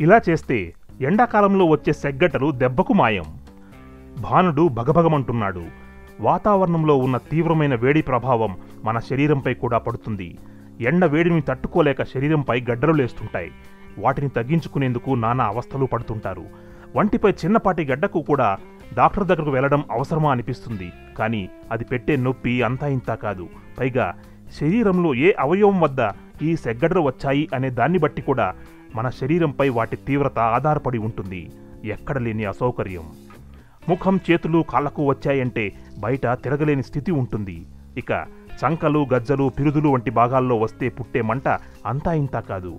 ఇలా చేస్తే ఎండాకాలంలో వచ్చే సెగ్గటలు దెబ్బకు మాయం. భానుడు భగభగమంటున్నాడు. వాతావరణంలో ఉన్న తీవ్రమైన వేడి ప్రభావం మన శరీరంపై కూడా పడుతుంది. ఎండ వేడిని తట్టుకోలేక శరీరంపై గడ్డలు లేస్తుంటాయి. వాటిని తగ్గించుకునేందుకు నానా అవస్థలు పడుతుంటారు. వంటిపై చిన్నపాటి గడ్డకు కూడా డాక్టర్ దగ్గరకు వెళ్ళడం అవసరమా అనిపిస్తుంది. కానీ అది పెట్టే నొప్పి అంతా ఇంతా కాదు. పైగా శరీరంలో ఏ అవయవం వద్ద ఈ సెగ్గడ్డలు వచ్చాయి అనే దాన్ని బట్టి కూడా మన శరీరంపై వాటి తీవ్రత ఆధారపడి ఉంటుంది. ఎక్కడ లేని అసౌకర్యం. ముఖం చేతులు కాళ్ళకు వచ్చాయంటే బయట తిరగలేని స్థితి ఉంటుంది. ఇక చంకలు గజ్జలు పిరుదులు వంటి భాగాల్లో వస్తే పుట్టే మంట అంతా ఇంతా కాదు.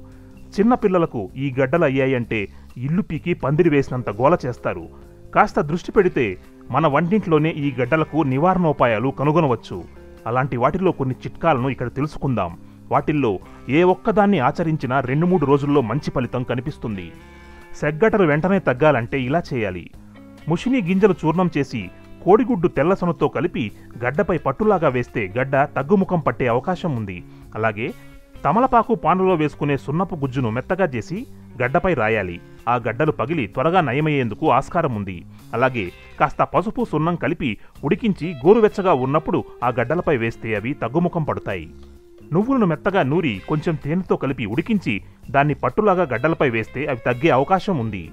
చిన్నపిల్లలకు ఈ గడ్డలు అయ్యాయంటే ఇల్లు పీకి పందిరి వేసినంత గోల చేస్తారు. కాస్త దృష్టి పెడితే మన వంటింట్లోనే ఈ గడ్డలకు నివారణోపాయాలు కనుగొనవచ్చు. అలాంటి వాటిలో కొన్ని చిట్కాలను ఇక్కడ తెలుసుకుందాం. వాటిల్లో ఏ ఒక్కదాన్ని ఆచరించినా రెండు మూడు రోజుల్లో మంచి ఫలితం కనిపిస్తుంది. సెగ్గటలు వెంటనే తగ్గాలంటే ఇలా చేయాలి. ముషిని గింజలు చూర్ణం చేసి కోడిగుడ్డు తెల్లసనతో కలిపి గడ్డపై పట్టులాగా వేస్తే గడ్డ తగ్గుముఖం పట్టే అవకాశం ఉంది. అలాగే తమలపాకు పానులో వేసుకునే సున్నపు గుజ్జును మెత్తగా చేసి గడ్డపై రాయాలి. ఆ గడ్డలు పగిలి త్వరగా నయమయ్యేందుకు ఆస్కారం ఉంది. అలాగే కాస్త పసుపు సున్నం కలిపి ఉడికించి గోరువెచ్చగా ఉన్నప్పుడు ఆ గడ్డలపై వేస్తే అవి తగ్గుముఖం పడతాయి. నువ్వులను మెత్తగా నూరి కొంచెం తేనెతో కలిపి ఉడికించి దాన్ని పట్టులాగా గడ్డలపై వేస్తే అవి తగ్గే అవకాశం ఉంది.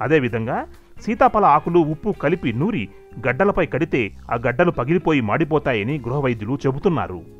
అదేవిధంగా సీతాఫల ఆకులు ఉప్పు కలిపి నూరి గడ్డలపై కడితే ఆ గడ్డలు పగిలిపోయి మాడిపోతాయని గృహవైద్యులు చెబుతున్నారు.